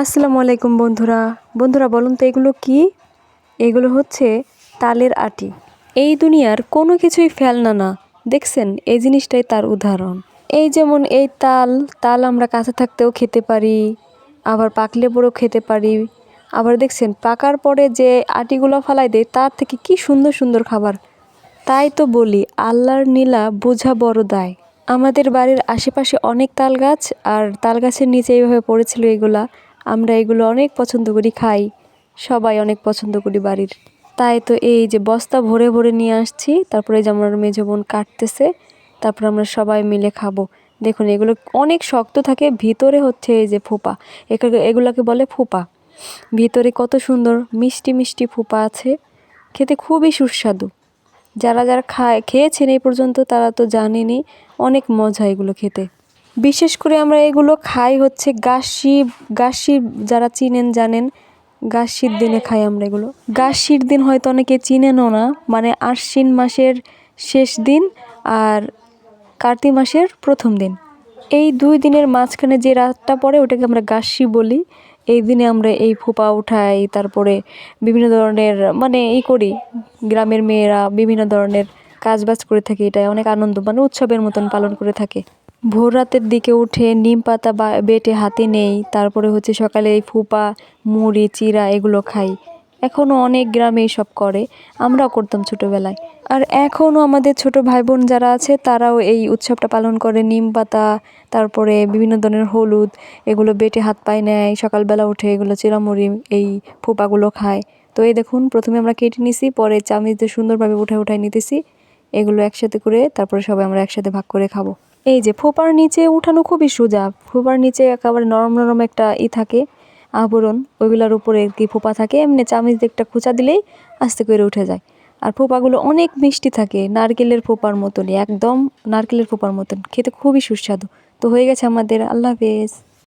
আসসালামু আলাইকুম বন্ধুরা। বন্ধুরা, বলুন তো এগুলো কি? এগুলো হচ্ছে তালের আটি। এই দুনিয়ার কোনো কিছুই ফেলনা না। দেখছেন, এই জিনিসটাই তার উদাহরণ। এই যেমন এই তাল তাল আমরা কাছে থাকতেও খেতে পারি, আবার পাকলে পরেও খেতে পারি। আবার দেখছেন, পাকার পরে যে আটিগুলো ফালাই দেয়, তার থেকে কি সুন্দর সুন্দর খাবার। তাই তো বলি, আল্লাহর নীলা বোঝা বড় দায়। আমাদের বাড়ির আশেপাশে অনেক তাল গাছ, আর তাল গাছের নিচে এইভাবে পড়েছিল এগুলা। আমরা এগুলো অনেক পছন্দ করি, খাই। সবাই অনেক পছন্দ করি বাড়ির। তাই তো এই যে বস্তা ভরে ভরে নিয়ে আসছি, তারপরে যে আমার বোন কাটতেছে, তারপর আমরা সবাই মিলে খাব। দেখুন, এগুলো অনেক শক্ত থাকে, ভিতরে হচ্ছে এই যে ফোপা। এগুলো এগুলোকে বলে ফোপা। ভিতরে কত সুন্দর মিষ্টি মিষ্টি ফোপা আছে। খেতে খুবই সুস্বাদু। যারা যারা খায়, খেয়েছেন এই পর্যন্ত তারা তো জানেনি অনেক মজা এগুলো খেতে। বিশেষ করে আমরা এগুলো খাই হচ্ছে গাছি গাছি যারা চিনেন জানেন গাছির দিনে খাই আমরা এগুলো। গাছির দিন হয়তো অনেকে চিনেনও না মানে আশ্বিন মাসের শেষ দিন আর কার্তিক মাসের প্রথম দিন। এই দুই দিনের মাঝখানে যে রাতটা পড়ে ওটাকে আমরা গাছি বলি। এই দিনে আমরা এই ফোপা উঠাই, তারপরে বিভিন্ন ধরনের মানে এই করি, গ্রামের মেয়েরা বিভিন্ন ধরনের কাজ বাজ করে থাকে এটা অনেক আনন্দ মানে উৎসবের মতন পালন করে থাকে। ভোর রাতের দিকে উঠে নিম পাতা বা বেটে হাতে নেই, তারপরে হচ্ছে সকালে এই ফুপা, মুড়ি, চিরা এগুলো খাই। এখনও অনেক গ্রামে সব করে, আমরাও করতাম ছোটোবেলায়। আর এখনও আমাদের ছোট ভাই বোন যারা আছে, তারাও এই উৎসবটা পালন করে, নিম পাতা, তারপরে বিভিন্ন ধরনের হলুদ, এগুলো বেটে হাত পায়ে নেয়, সকালবেলা উঠে এগুলো চিরামুড়ি, এই ফুপাগুলো খায়। তো এই দেখুন, প্রথমে আমরা কেটে নিছি, পরে চামিচ দিয়ে সুন্দরভাবে উঠে উঠায় নিতেছি। এগুলো একসাথে করে, তারপরে সবাই আমরা একসাথে ভাগ করে খাব। এই যে ফোপার নিচে উঠানো খুবই সোজা। ফোপার নিচে একেবারে নরম নরম একটা ই থাকে, আবরণ। ওইগুলোর উপরে কি ফোপা থাকে, এমনি চামিচ দিয়ে একটা খোঁচা দিলেই আস্তে করে উঠে যায়। আর ফোপাগুলো অনেক মিষ্টি থাকে, নারকেলের ফোপার মতনই, একদম নারকেলের ফোপার মতন। খেতে খুবই সুস্বাদু। তো হয়ে গেছে আমাদের, আল্লাহ হাফেজ।